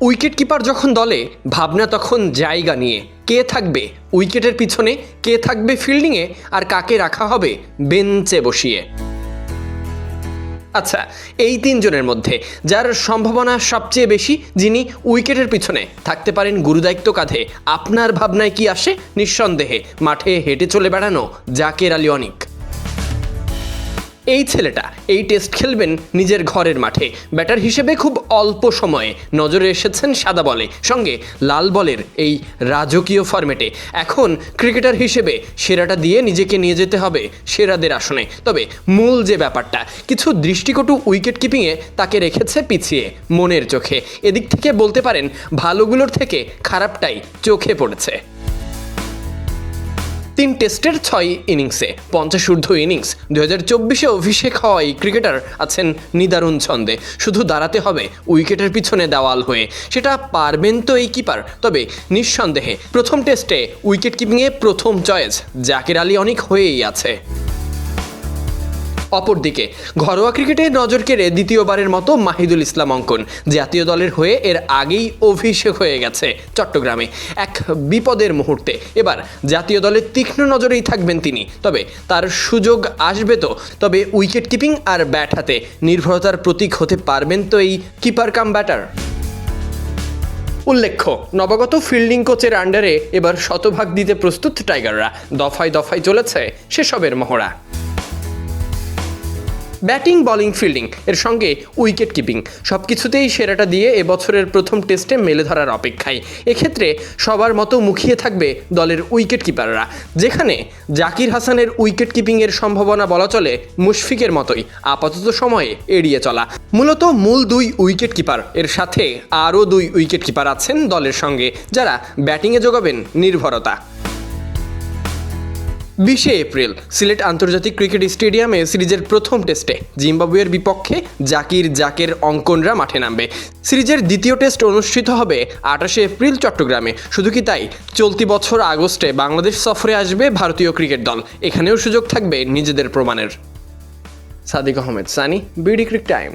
Wicket keeper যখন দলে, ভাবনা তখন জায়গা নিয়ে। কে থাকবে উইকেটের পিছনে, কে থাকবে ফিল্ডিংয়ে, আর কাকে রাখা হবে বেঞ্চে বসিয়ে। আচ্ছা এই তিনজনের মধ্যে যার সম্ভাবনা সবচেয়ে বেশি, যিনি উইকেটের পিছনে থাকতে পারেন গুরুদায়িত্ব কাঁধে, আপনার ভাবনায় কি আসে? নিঃসন্দেহে, মাঠে হেঁটে চলে বেড়ানো জাকের আলী অনিক। এই ছেলেটা এই টেস্ট খেলবেন নিজের ঘরের মাঠে। ব্যাটার হিসেবে খুব অল্প সময়ে নজরে এসেছেন সাদা বলে, সঙ্গে লাল বলের এই রাজকীয় ফরম্যাটে। এখন ক্রিকেটার হিসেবে সেরাটা দিয়ে নিজেকে নিয়ে যেতে হবে সেরাদের আসনে। তবে মূল যে ব্যাপারটা, কিছু দৃষ্টিকটু উইকেট কিপিংয়ে তাকে রেখেছে পিছিয়ে মনের চোখে। এদিক থেকে বলতে পারেন, ভালোগুলোর থেকে খারাপটাই চোখে পড়েছে। তিন টেস্টের ছয় ইনিংসে। পঞ্চাশ ঊর্ধ্ব ইনিংস। দু হাজার চব্বিশে অভিষেক হওয়া এই ক্রিকেটার আছেন নিদারুণ ছন্দে। শুধু দাঁড়াতে হবে, উইকেটের পিছনে দেওয়াল হয়ে। সেটা পারবেন তো এই কিপার। তবে নিঃসন্দেহে প্রথম টেস্টে উইকেট কিপিংয়ে প্রথম চয়েস জাকির আলী অনেক হয়েই আছে। অপরদিকে, ঘরোয়া ক্রিকেটে নজর কেড়ে দ্বিতীয়বারের মতো মাহিদুল ইসলাম অঙ্কন, জাতীয় দলের হয়ে এর আগেই অভিষেক হয়ে গেছে চট্টগ্রামে। এক বিপদের মুহূর্তে, এবার জাতীয় দলের তীক্ষ্ণ নজরেই থাকবেন তিনি। তবে তার সুযোগ আসবে তো, তবে উইকেট কিপিং আর ব্যাট হাতে নির্ভরতার প্রতীক হতে পারবেন তো এই কিপার কাম ব্যাটার। উল্লেখ্য, নবাগত ফিল্ডিং কোচের আন্ডারে এবার শতভাগ দিতে প্রস্তুত টাইগাররা। দফায় দফায় চলেছে সেসবের মহড়া। ব্যাটিং, বলিং, ফিল্ডিং এর সঙ্গে উইকেট কিপিং সব কিছুতেই সেরাটা দিয়ে এবছরের প্রথম টেস্টে মেলে ধরার অপেক্ষায়। এক্ষেত্রে সবার মতো মুখিয়ে থাকবে দলের উইকেট কিপাররা, যেখানে জাকির হাসানের উইকেট কিপিংয়ের সম্ভাবনা বলা চলে মুশফিকের মতোই আপাতত সময়ে এড়িয়ে চলা। মূলত মূল দুই উইকেট কিপার এর সাথে আরও দুই উইকেট কিপার আছেন দলের সঙ্গে, যারা ব্যাটিংয়ে যোগাবেন নির্ভরতা। বিশে এপ্রিল, সিলেট আন্তর্জাতিক ক্রিকেট স্টেডিয়ামে সিরিজের প্রথম টেস্টে জিম্বাবুয়ের বিপক্ষে জাকির জাকের অঙ্কনরা মাঠে নামবে। সিরিজের দ্বিতীয় টেস্ট অনুষ্ঠিত হবে আঠাশে এপ্রিল চট্টগ্রামে। শুধু কি তাই? চলতি বছর আগস্টে বাংলাদেশ সফরে আসবে ভারতীয় ক্রিকেট দল। এখানেও সুযোগ থাকবে নিজেদের প্রমাণের। Sadiq Ahmed, Sunny, BD cric time.